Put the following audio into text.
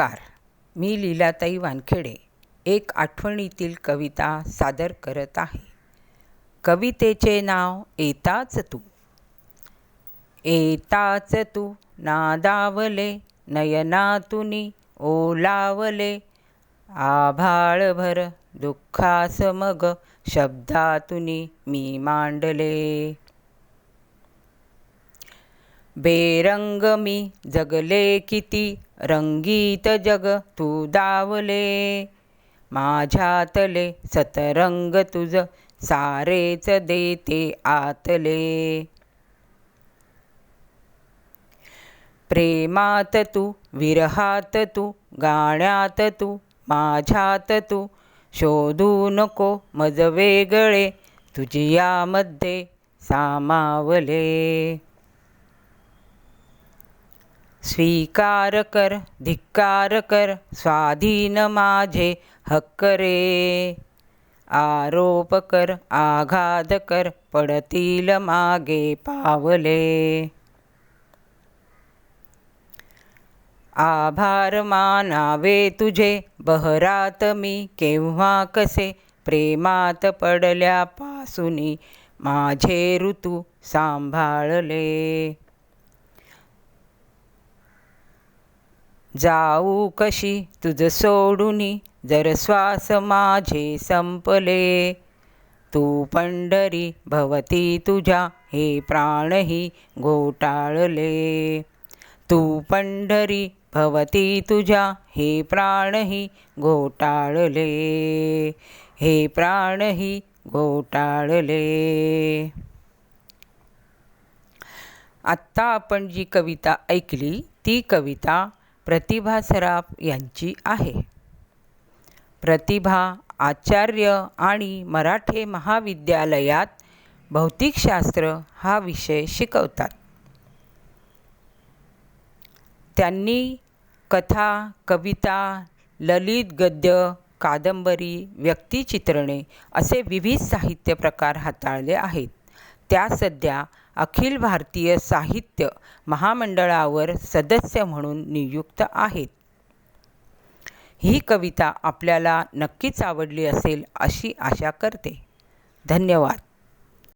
नमस्कार. मी लीलाताई वानखेडे. एक आठवणीतील कविता सादर करत आहे. कवितेचे नाव येताच तू. येताच तू नादावले नयनातुनी ओलावले. आभाळभर दुःखास मग शब्दातुनी मी मांडले. बेरंग मी जगले किती रंगीत जग तू दावले माझ्यातले सतरंग तुझ सारेच देते आतले. प्रेमात तू विरहात तू गाण्यात तू माझ्यात तू शोधू नको मज वेगळे तुझियामध्ये सामावले. स्वीकार कर धिक्कार कर स्वाधीन माझे हक्क रे आरोप कर आघात कर पडतील मागे पावले. आभार मानावे तुझे बहरात मी केव्हा कसे? प्रेमात पडल्यापासून माझे ऋतू सांभाळले. जाऊ कशी तुझ सोडूनी जर श्वास माझे संपले. तू पंढरी भवती तुझ्या हे प्राणही घोटाळले. तू पंढरी भवती तुझ्या हे प्राणही घोटाळले. हे प्राणही घोटाळले. आत्ता आपण जी कविता ऐकली ती कविता प्रतिभा सराफ यांची आहे. प्रतिभा आचार्य आणि मराठे महाविद्यालयात भौतिकशास्त्र हा विषय शिकवतात. त्यांनी कथा कविता ललित गद्य कादंबरी व्यक्तिचित्रणे असे विविध साहित्य प्रकार हाताळले आहेत. त्या सध्या अखिल भारतीय साहित्य महामंडळावर सदस्य म्हणून नियुक्त आहेत. ही कविता आपल्याला नक्कीच आवडली असेल अशी आशा करते. धन्यवाद.